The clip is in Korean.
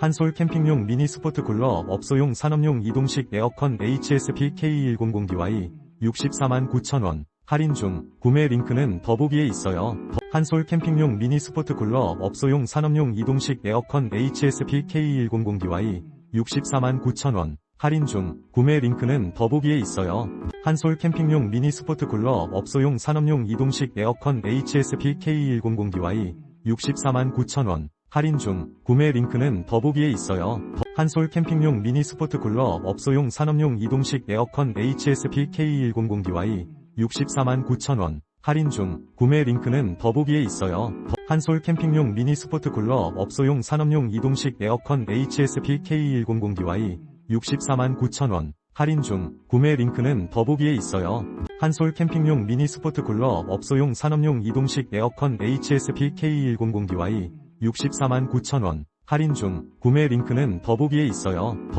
한솔 캠핑용 미니 스포트 쿨러 업소용 산업용 이동식 에어컨 HSP K100DY 64만 9천원. 할인 중. 구매 링크는 더보기에 있어요. 더- 한솔 캠핑용 미니 스포트 쿨러 업소용 산업용 이동식 에어컨 HSP K100DY 64만 9천원. 할인 중. 구매 링크는 더보기에 있어요. 한솔 캠핑용 미니 스포트 쿨러 업소용 산업용 이동식 에어컨 HSP K100DY 64만 9천원 할인 중 구매 링크는 더보기에 있어요. 더- 한솔 캠핑용 미니 스포트 쿨러 업소용 산업용 이동식 에어컨 HSP K100DY 64만 9천원 할인 중 구매 링크는 더보기에 있어요. 더- 한솔 캠핑용 미니 스포트 쿨러 업소용 산업용 이동식 에어컨 HSP K100DY 64만 9천원 할인 중 구매 링크는 더보기에 있어요. 한솔 캠핑용 미니 스포트 쿨러 업소용 산업용 이동식 에어컨 HSP K100DY 64만 9천원 할인 중 구매 링크는 더보기에 있어요. 더-